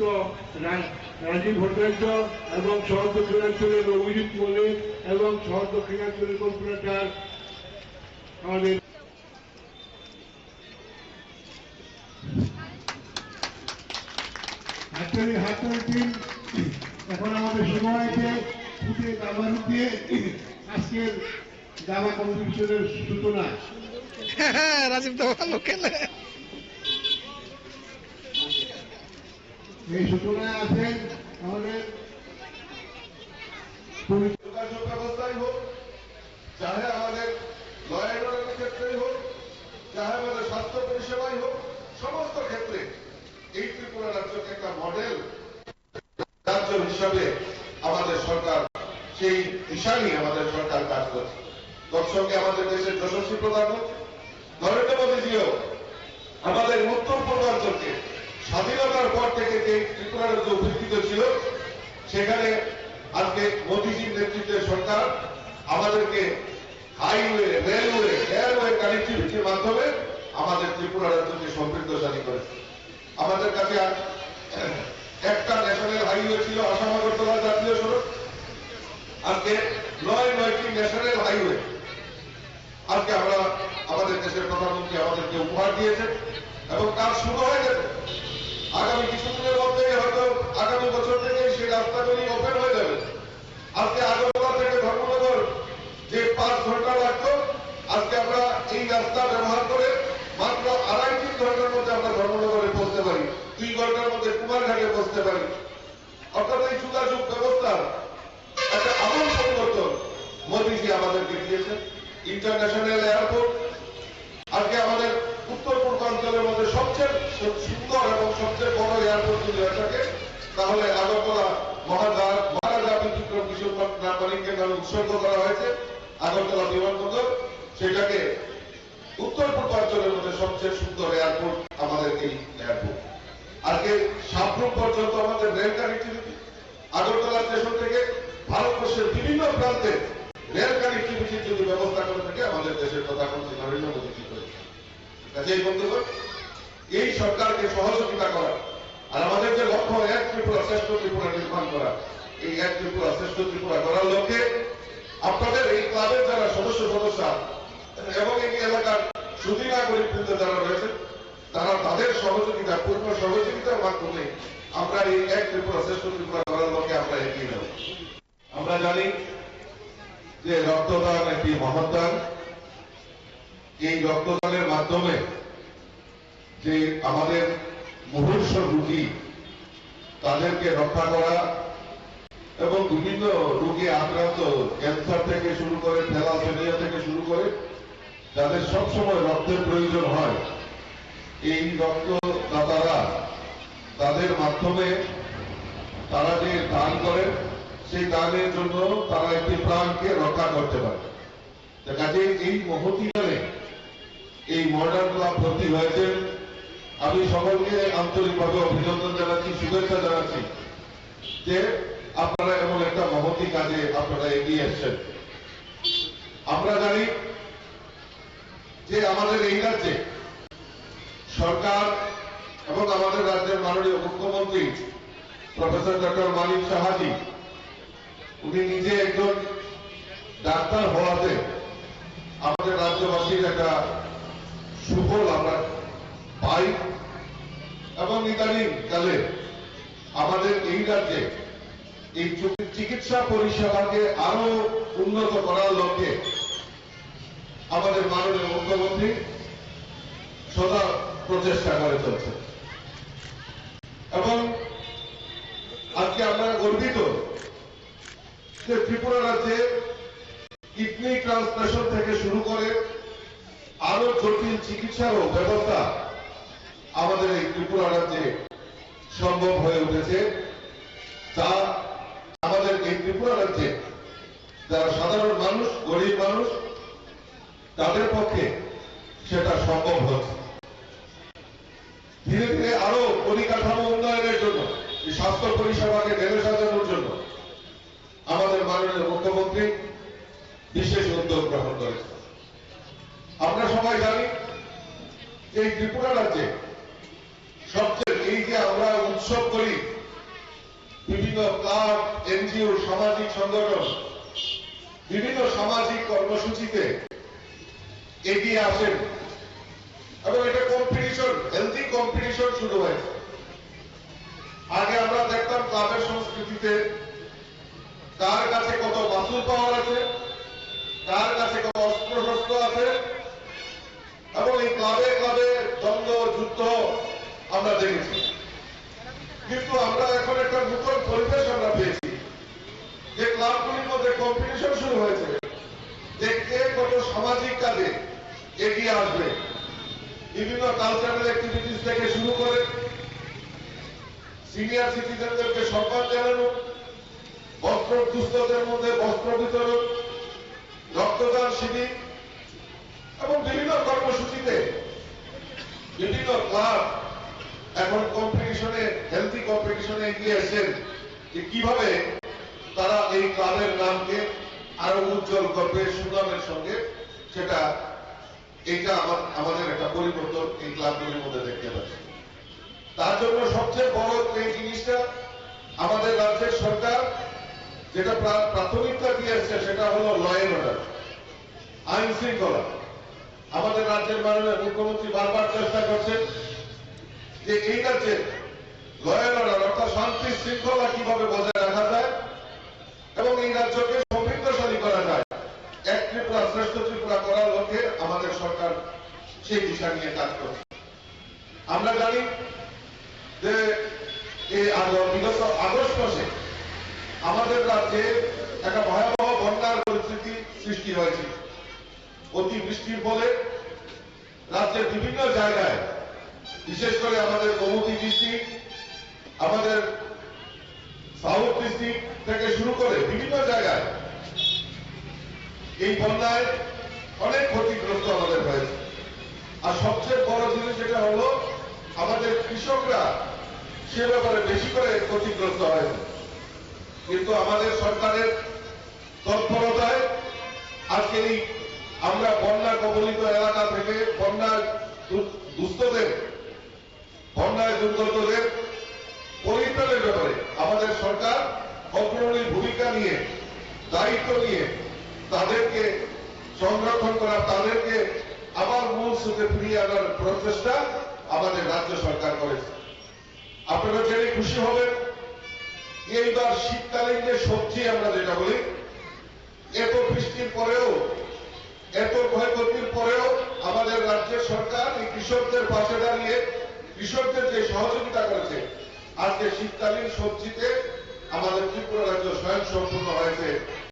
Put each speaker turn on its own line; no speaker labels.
রা- রাজীব ভট্টাচার্য এবং শহর দক্ষিণাঞ্চলের অভিজিৎ মল্লিক এবং শহর দক্ষিণাঞ্চলের কর্পোরেটর আমাদের এখন আমাদের সময় আছে ফুটে দাবার দিয়ে আজকের দাবা কম্পিটিশনের সূচনা।
রাজীব তো ভালো
এই সূচনায় আছেন আমাদের
আমাদের ল অ্যান্ড অর্ডারের ক্ষেত্রেই হোক, চাহে আমাদের স্বাস্থ্য পরিষেবাই হোক, সমস্ত ক্ষেত্রে এই ত্রিপুরা রাজ্যকে একটা মডেল রাজ্য হিসাবে আমাদের সরকার, সেই দিশা আমাদের সরকার কাজ করছে। তৎসঙ্গে আমাদের দেশের যশস্বী প্রধানমন্ত্রী নরেন্দ্র মোদীজিও আমাদের উত্তর পূর্বাঞ্চলকে স্বাধীনতার পর থেকে যে ত্রিপুরা রাজ্য উপস্থিত ছিল, সেখানে আজকে মোদীজির নেতৃত্বে সরকার আমাদেরকে হাইওয়ে, রেলওয়ে, এয়ারওয়ে কানেক্টিভিটির মাধ্যমে আমাদের ত্রিপুরা রাজ্যকে সমৃদ্ধশালী করেছে। আমাদের কাছে একটা ন্যাশনাল হাইওয়ে ছিল আসাম আগরতলা জাতীয় সড়ক। আজকে নয় নয়টি ন্যাশনাল হাইওয়ে। আজকে আমরা আমাদের দেশের প্রধানমন্ত্রী আমাদেরকে উপহার দিয়েছেন এবং কাজ শুরু হয়ে গেছে। আগামী কিছুদিনের মধ্যেই হয়তো আগামী বছর থেকে সেই রাস্তাগুলি ওপেন হয়ে যাবে। আজকে আগরতলা থেকে ধর্মনগর যে পাঁচ ঘণ্টা লাগতো, আজকে আমরা এই রাস্তা ব্যবহার করে মাত্র আড়াই তিন ঘণ্টার মধ্যে আমরা ধর্মনগরে পৌঁছতে পারি। দুই ঘণ্টার মধ্যে কুমারঘাটে পৌঁছতে পারি। অর্থাৎ এই যোগাযোগ ব্যবস্থার একটা আমূল পরিবর্তন মোদীজি আমাদেরকে দিয়েছেন। ইন্টারন্যাশনাল এয়ারপোর্ট, আজকে আমাদের উত্তর পূর্বাঞ্চলের মধ্যে সবচেয়ে সুন্দর এবং সবচেয়ে বড় এয়ারপোর্ট যদি হয়ে থাকে তাহলে আগরতলা মহারাজা মহারাজা বিক্রম কিশোর মালিককে নামে উৎসর্গ করা হয়েছে, আগরতলা বিমানবন্দর। সেটাকে উত্তর পূর্বাঞ্চলের মধ্যে সবচেয়ে সুন্দর এয়ারপোর্ট আমাদের এই এয়ারপোর্ট আজকে সাবরুম পর্যন্ত আমাদের রেল কানেক্টিভিটি আগরতলা স্টেশন থেকে ভারতবর্ষের বিভিন্ন প্রান্তে রেল কানেক্টিভিটির যদি ব্যবস্থা করে থাকে, আমাদের দেশের প্রধানমন্ত্রী নরেন্দ্র মোদী কি করেছে কাজেই বন্ধুগণ এই সরকারকে সহযোগিতা করা। আর আমাদের যে লক্ষ্য, এক ত্রিপুরা শ্রেষ্ঠ ত্রিপুরা নির্মাণ করা, এই এক ত্রিপুরা শ্রেষ্ঠ ত্রিপুরা করার লক্ষ্যে আপনাদের এই ক্লাবের যারা সদস্য সদস্য এবং এই এলাকার সুদী নাগরিকবৃন্দ যারা রয়েছে, তারা তাদের সহযোগিতা, পূর্ণ সহযোগিতার মাধ্যমে আমরা এই এক ত্রিপুরা শ্রেষ্ঠ ত্রিপুরা করার লক্ষ্যে আমরা এগিয়ে নেব আমরা জানি যে রক্তদান একটি মহৎদান এই রক্তদানের মাধ্যমে যে আমাদের মুহূর্ষ রুগী, তাদেরকে রক্ষা করা এবং বিভিন্ন রোগে আক্রান্ত, ক্যান্সার থেকে শুরু করে থ্যালাসেমিয়া থেকে শুরু করে, যাদের সবসময় রক্তের প্রয়োজন হয়, এই রক্তদাতারা তাদের মাধ্যমে তারা যে দান করেন, সেই দানের জন্য তারা একটি প্রাণকে রক্ষা করতে পারে। কাজে এই মহতিকালে এই মডার্ন ক্লাব ভর্তি হয়েছে আমি সকলকে আন্তরিকভাবে অভিনন্দন জানাচ্ছি, শুভেচ্ছা জানাচ্ছি যে আপনারা এমন একটা মহতি কাজে আপনারা এগিয়ে এসছেন। আমরা জানি যে আমাদের এই রাজ্যে সরকার এবং আমাদের রাজ্যের মাননীয় মুখ্যমন্ত্রী প্রফেসর ডক্টর মানিক সাহাজি, উনি নিজে একজন ডাক্তার হওয়াতে আমাদের রাজ্যবাসীর একটা সুফল আমরা পাই এবং ইদানিং কালে আমাদের এই রাজ্যে এই চিকিৎসা পরিষেবাকে আরও উন্নত করার লক্ষ্যে আমাদের মাননীয় মুখ্যমন্ত্রী সদা প্রচেষ্টা করে চলছে এবং আজকে আমরা গর্বিত যে ত্রিপুরা রাজ্যে কিডনি ট্রান্সপ্লেশন থেকে শুরু করে আরও জটিল চিকিৎসারও ব্যবস্থা আমাদের এই ত্রিপুরা রাজ্যে সম্ভব হয়ে উঠেছে। যা আমাদের এই ত্রিপুরা রাজ্যে যারা সাধারণ মানুষ, গরিব মানুষ, তাদের পক্ষে সেটা সম্ভব হচ্ছে। ধীরে ধীরে আরও পরিকাঠামো উন্নয়নের জন্য স্বাস্থ্য পরিষেবাকে ঢেলে সাজানোর জন্য আমাদের মাননীয় মুখ্যমন্ত্রী বিশেষ উদ্যোগ গ্রহণ করেছে আমরা সবাই জানি, এই ত্রিপুরা রাজ্যে কর্মসূচিতে এগিয়ে আসেন। এবং এটা কম্পিটিশন হেলদি কম্পিটিশন শুরু হয়েছে। আগে আমরা দেখতাম ক্লাবের সংস্কৃতিতে কার কাছে কত মাসুল পাওয়ার আছে, কার কাছে কত অস্ত্র শস্ত্র আছে, এবং এই ক্লাবে ক্লাবে দ্বন্দ্ব, যুদ্ধ আমরা দেখেছি। কিন্তু আমরা এখন একটা নতুন পরিবেশ আমরা পেয়েছি। যে ক্লাবগুলির মধ্যে কম্পিটিশন শুরু হয়েছে। যে কে কত সামাজিক কাজে এগিয়ে আসবে। বিভিন্ন কালচারাল অ্যাক্টিভিটিস থেকে শুরু করে সিনিয়র সিটিজেনদেরকে সম্মান জানানো, বস্ত্র দুস্থদের মধ্যে বস্ত্র বিতরণ, রক্তদান শিবির এবং বিভিন্ন কর্মসূচিতে বিভিন্ন ক্লাব এখন কম্পিটিশনে হেলথি কম্পিটিশনে এগিয়ে এসেছেন যে কীভাবে তারা এই ক্লাবের নামকে আরও উজ্জ্বল করবে, সুনামের সঙ্গে, সেটা এটা আমাদের একটা পরিবর্তন এই ক্লাবগুলির মধ্যে দেখতে পাচ্ছি। তার জন্য সবচেয়ে বড় যে জিনিসটা আমাদের রাজ্যের সরকার যেটা প্রা- প্রাথমিকতা দিয়েছে সেটা হলো ল অ্যান্ড অর্ডার আইন শৃঙ্খলা। আমাদের রাজ্যের মাননীয় মুখ্যমন্ত্রী বারবার চেষ্টা করছেন যে এই রাজ্যে ল অর্ডার অর্থাৎ শান্তি শৃঙ্খলা কীভাবে বজায় রাখা যায় এবং এই রাজ্যকে সমৃদ্ধশালী করা যায়, এক ত্রিপুরা শ্রেষ্ঠ ত্রিপুরা করার লক্ষ্যে আমাদের সরকার সেই দিশা নিয়ে কাজ করছে। আমরা জানি যে এই বিগত আগস্ট মাসে আমাদের রাজ্যে একটা ভয়াবহ বন্যার পরিস্থিতি সৃষ্টি হয়েছে। অতি বৃষ্টির ফলে রাজ্যের বিভিন্ন জায়গায় বিশেষ করে আমাদের গোমতী ডিস্ট্রিক্ট আমাদের সাউথ ডিস্ট্রিক্ট থেকে শুরু করে বিভিন্ন জায়গায় এই বন্যায় অনেক ক্ষতিগ্রস্ত আমাদের হয়েছে। আর সবচেয়ে বড় জিনিস যেটা হলো, আমাদের কৃষকরা সে ব্যাপারে বেশি করে ক্ষতিগ্রস্ত হয়েছে। কিন্তু আমাদের সরকারের তৎপরতায় আজকে এই আমরা বন্যা কবলিত এলাকা থেকে বন্যা দু- দুস্থদের বন্যায় দুর্গতদের পরিত্রাণের ব্যাপারে আমাদের সরকার অগ্রণী ভূমিকা নিয়ে, দায়িত্ব নিয়ে তাদেরকে সংরক্ষণ করা, তাদেরকে আবার মূল স্রোতে ফিরিয়ে আনার প্রচেষ্টা আমাদের রাজ্য সরকার করেছে। আপনারা জেনে খুশি হবেন, এইবার শীতকালীন যে সবজি আমরা যেটা বলি, এত বৃষ্টির পরেও, এত ক্ষয়ক্ষতির পরেও আমাদের রাজ্যের সরকার এই কৃষকদের পাশে দাঁড়িয়ে কৃষকদের যে সহযোগিতা করেছে আজকে শীতকালীন সবজিতে আমাদের ত্রিপুরা রাজ্য স্বয়ং সম্পূর্ণ হয়েছে।